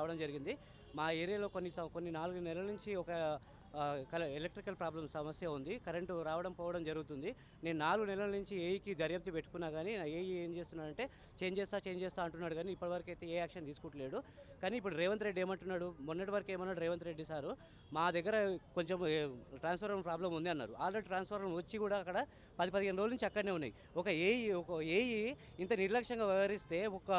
రావడం జరిగింది. మా ఏరియాలో కొన్ని కొన్ని నాలుగు నెలల నుంచి ఒక కల ఎలక్ట్రికల్ ప్రాబ్లం సమస్య ఉంది. కరెంటు రావడం పోవడం జరుగుతుంది. నేను నాలుగు నెలల నుంచి ఏఈకి దర్యాప్తు పెట్టుకున్నా కానీ నా ఏఈ ఏం చేస్తున్నాడంటే చేంజ్ చేస్తా చేంజ్ చేస్తా అంటున్నాడు కానీ ఇప్పటివరకు అయితే ఏ యాక్షన్ తీసుకుంటలేడు. కానీ ఇప్పుడు రేవంత్ రెడ్డి ఏమంటున్నాడు మొన్నటి వరకు ఏమన్నాడు రేవంత్ రెడ్డి సారు మా దగ్గర కొంచెం ట్రాన్స్ఫార్మర్ ప్రాబ్లం ఉంది అన్నారు. ఆల్రెడీ ట్రాన్స్ఫార్మర్ వచ్చి కూడా అక్కడ పది పదిహేను రోజుల నుంచి అక్కడనే ఉన్నాయి. ఒక ఏఈ ఒక ఏఈ ఇంత నిర్లక్ష్యంగా వ్యవహరిస్తే ఒక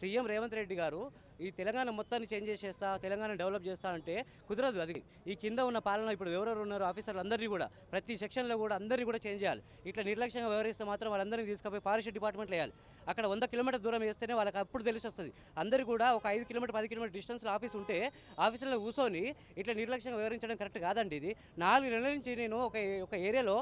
సీఎం రేవంత్ రెడ్డి గారు ఈ తెలంగాణ మొత్తాన్ని చేంజ్ చేసేస్తా తెలంగాణ డెవలప్ చేస్తా అంటే కుదరదు అది. ఈ కింద ఉన్న పాలన ఇప్పుడు ఎవరెవరు ఉన్నారో ఆఫీసర్లు అందరినీ కూడా ప్రతి సెక్షన్లో కూడా అందరినీ కూడా చేంజ్ చేయాలి. ఇట్లా నిర్లక్ష్యంగా వ్యవహరిస్తే మాత్రం వాళ్ళందరినీ తీసుకుపోయి ఫారెస్ట్ డిపార్ట్మెంట్లో వేయాలి. అక్కడ వంద కిలోమీటర్ దూరం వేస్తేనే వాళ్ళకి అప్పుడు తెలిసి వస్తుంది. అందరూ కూడా ఒక ఐదు కిలోమీటర్ పది కిలోమీటర్ డిస్టెన్స్లో ఆఫీస్ ఉంటే ఆఫీసులో కూర్చొని ఇట్లా నిర్లక్ష్యంగా వ్యవహరించడం కరెక్ట్ కాదండి ఇది. నాలుగు నెలల నుంచి నేను ఒక ఒక ఏరియాలో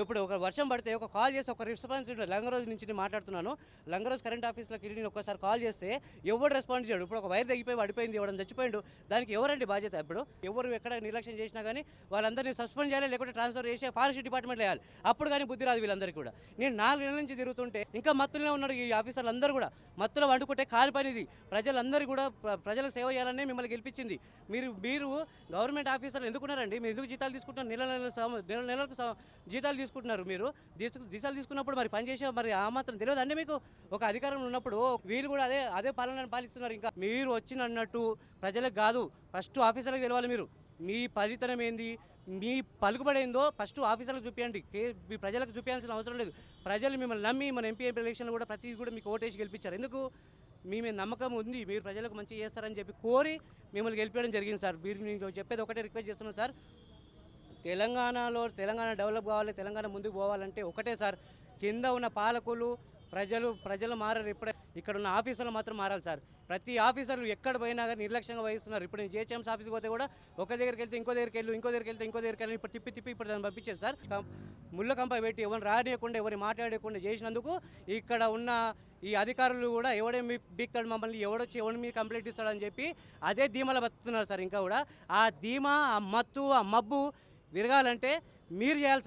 ఇప్పుడు ఒక వర్షం పడితే ఒక కాల్ చేసి ఒక రెస్పాన్స్ లంగరోజు నుంచి నేను మాట్లాడుతున్నాను. లంగరోజు కరెంట్ ఆఫీస్లోకి వెళ్ళి నేను ఒకసారి కాల్ చేస్తే ఎవరు రెస్పాండ్ చేయడు. ఇప్పుడు ఒక వైర్ తగ్గిపోయి పడిపోయింది ఇవ్వడం చచ్చిపోయిండు దానికి ఎవరండి బాధ్యత? ఇప్పుడు ఎవరు ఎక్కడ నిర్లక్ష్యం చేసినా కానీ వాళ్ళందరినీ సస్పెండ్ చేయాలి లేకుంటే ట్రాన్స్ఫర్ చేసి ఫారెస్ట్ డిపార్ట్మెంట్ వేయాలి. అప్పుడు కానీ బుద్ధి రాదు వీళ్ళందరికీ కూడా. నేను నాలుగు నెలల నుంచి తిరుగుతుంటే ఇంకా మత్తులనే ఉన్నారు ఈ ఆఫీసర్లు అందరూ కూడా. మత్తులో వండుకుంటే కాలి పనిది ప్రజలందరూ కూడా ప్రజలకు సేవ చేయాలనే మిమ్మల్ని గెలిపించింది. మీరు మీరు గవర్నమెంట్ ఆఫీసర్లు ఎందుకున్నారండి? మీరు ఎందుకు జీతాలు తీసుకుంటున్నారు? నెల నెల నెల నెలకు జీతాలు తీసుకుంటున్నారు మీరు. జీతాలు తీసుకున్నప్పుడు మరి పనిచేసే మరి ఆ మాత్రం తెలియదు అండి మీకు? ఒక అధికారం ఉన్నప్పుడు వీళ్ళు కూడా అదే అదే పాలన పాలిస్తున్నారు ఇంకా. మీరు వచ్చినట్టు ప్రజలకు కాదు ఫస్ట్ ఆఫీసర్లకు తెలవాలి మీరు. మీ పదితనం ఏంది? మీ పలుకుబడేందో ఫస్ట్ ఆఫీసర్లకు చూపించండి కే మీ ప్రజలకు చూపించాల్సిన అవసరం లేదు. ప్రజలు మిమ్మల్ని నమ్మి మన ఎంపీ ఎంపీ ఎలక్షన్లు కూడా ప్రతిదీ కూడా మీకు ఓటేసి గెలిపించారు. ఎందుకు? మీ మీద నమ్మకం ఉంది. మీరు ప్రజలకు మంచి చేస్తారని చెప్పి కోరి మిమ్మల్ని గెలిపించడం జరిగింది సార్. మీరు నేను చెప్పేది ఒకటే రిక్వెస్ట్ చేస్తున్నాను సార్. తెలంగాణలో తెలంగాణ డెవలప్ కావాలి తెలంగాణ ముందుకు పోవాలంటే ఒకటే సార్. కింద ఉన్న పాలకులు ప్రజలు ప్రజలు మారారు. ఇప్పుడే ఇక్కడ ఉన్న ఆఫీసర్లు మాత్రం మారాలి సార్. ప్రతి ఆఫీసర్లు ఎక్కడ పోయినా కానీ నిర్లక్ష్యంగా వహిస్తున్నారు. ఇప్పుడు నేను జిహెచ్ఎంస్ ఆఫీస్కి పోతే కూడా ఒక దగ్గరికి వెళ్తే ఇంకో దగ్గరికి వెళ్ళు ఇంకో దగ్గరికి వెళ్తే ఇంకో దగ్గరికి వెళ్ళి ఇప్పుడు తిప్పి తిప్పి ఇప్పుడు దాన్ని పంపించారు సార్. ముళ్ళ కంప పెట్టి ఎవరిని రానియకుండా ఎవరిని మాట్లాడకుండా చేసినందుకు ఇక్కడ ఉన్న ఈ అధికారులు కూడా ఎవడే మీ బీక్తాడు మమ్మల్ని ఎవడొచ్చి ఎవరిని మీ కంప్లైంట్ ఇస్తాడని చెప్పి అదే ధీమాలో బతుకుతున్నారు సార్ ఇంకా కూడా. ఆ ధీమా ఆ మత్తు ఆ మబ్బు విరగాలంటే మీరు చేయాలి సార్.